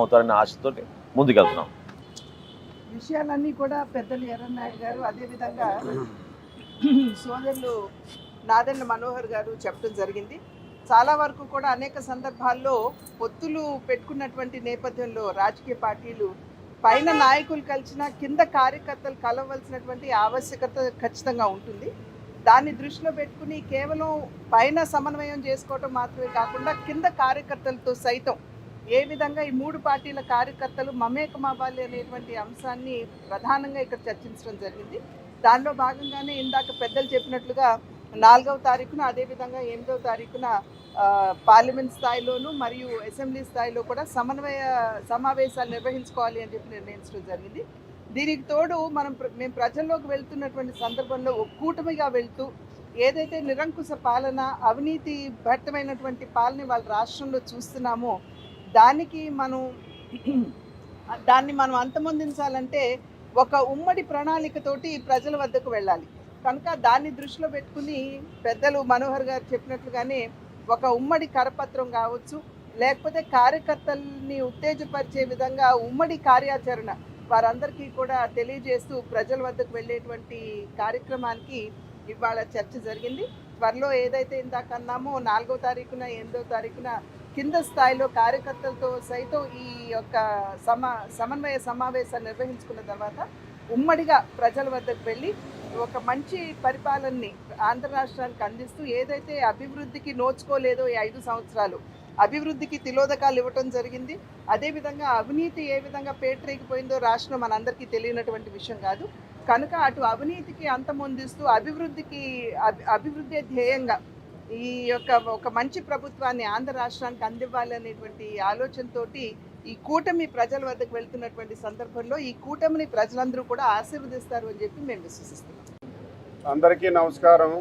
అవుతారనే ఆశతో ముందుకెళ్తున్నాం. విషయాలన్నీ కూడా పెద్దలు ఎర్రనాయుడు గారు అదేవిధంగా సోదరులు నాదెండ్ల మనోహర్ గారు చెప్పడం జరిగింది. చాలా వరకు కూడా అనేక సందర్భాల్లో పొత్తులు పెట్టుకున్నటువంటి నేపథ్యంలో రాజకీయ పార్టీలు పైన నాయకులు కలిసిన కింద కార్యకర్తలు కలవలసినటువంటి ఆవశ్యకత ఖచ్చితంగా ఉంటుంది. దాన్ని దృష్టిలో పెట్టుకుని కేవలం పైన సమన్వయం చేసుకోవటం మాత్రమే కాకుండా కింద కార్యకర్తలతో సైతం ఏ విధంగా ఈ మూడు పార్టీల కార్యకర్తలు మమేకమవ్వాలి అనేటువంటి అంశాన్ని ప్రధానంగా ఇక్కడ చర్చించడం జరిగింది. దానిలో భాగంగానే ఇందాక పెద్దలు చెప్పినట్లుగా నాలుగవ తారీఖున అదేవిధంగా ఎనిమిదవ తారీఖున పార్లమెంట్ స్థాయిలోనూ మరియు అసెంబ్లీ స్థాయిలో కూడా సమన్వయ సమావేశాలు నిర్వహించుకోవాలి అని చెప్పి నిర్ణయించడం జరిగింది. దీనికి తోడు మనం మేము ప్రజల్లోకి వెళ్తున్నటువంటి సందర్భంలో ఒక కూటమిగా వెళ్తూ ఏదైతే నిరంకుశ పాలన అవినీతి భరితమైనటువంటి పాలన వాళ్ళ రాష్ట్రంలో చూస్తున్నామో దానికి మనం దాన్ని మనం అంతమొందించాలంటే ఒక ఉమ్మడి ప్రణాళికతోటి ప్రజల వద్దకు వెళ్ళాలి. కనుక దాన్ని దృష్టిలో పెట్టుకుని పెద్దలు మనోహర్ గారు చెప్పినట్లుగానే ఒక ఉమ్మడి కరపత్రం కావచ్చు లేకపోతే కార్యకర్తల్ని ఉత్తేజపరిచే విధంగా ఉమ్మడి కార్యాచరణ వారందరికీ కూడా తెలియజేస్తూ ప్రజల వద్దకు వెళ్ళేటువంటి కార్యక్రమానికి ఇవాళ చర్చ జరిగింది. త్వరలో ఏదైతే ఇందాక అన్నామో నాలుగో తారీఖున ఎనిమిదో తారీఖున కింద స్థాయిలో కార్యకర్తలతో సైతం ఈ యొక్క సమా సమన్వయ సమావేశాన్ని నిర్వహించుకున్న తర్వాత ఉమ్మడిగా ప్రజల వద్దకు వెళ్ళి ఒక మంచి పరిపాలనని ఆంధ్ర రాష్ట్రానికి అందిస్తూ ఏదైతే అభివృద్ధికి నోచుకోలేదో ఈ ఐదు సంవత్సరాలు అభివృద్ధికి తిలోదకాలు ఇవ్వటం జరిగింది. అదేవిధంగా అవినీతి ఏ విధంగా పేటరేగిపోయిందో రాష్ట్రం మనందరికీ తెలియనటువంటి విషయం కాదు. కనుక అటు అవినీతికి అంతమొందిస్తూ అభివృద్ధికి అభి- అభివృద్ధి ధ్యేయంగా ఈ యొక్క ఒక మంచి ప్రభుత్వాన్ని ఆంధ్ర రాష్ట్రానికి అందివ్వాలనేటువంటి ఆలోచనతోటి ఈ కూటమి ప్రజల వద్దకు వెళ్తున్నటువంటి సందర్భంలో ఈ కూటమిని ప్రజలందరూ కూడా ఆశీర్వదిస్తారు అని చెప్పి మేము విశ్వసిస్తున్నాం. అందరికీ నమస్కారం.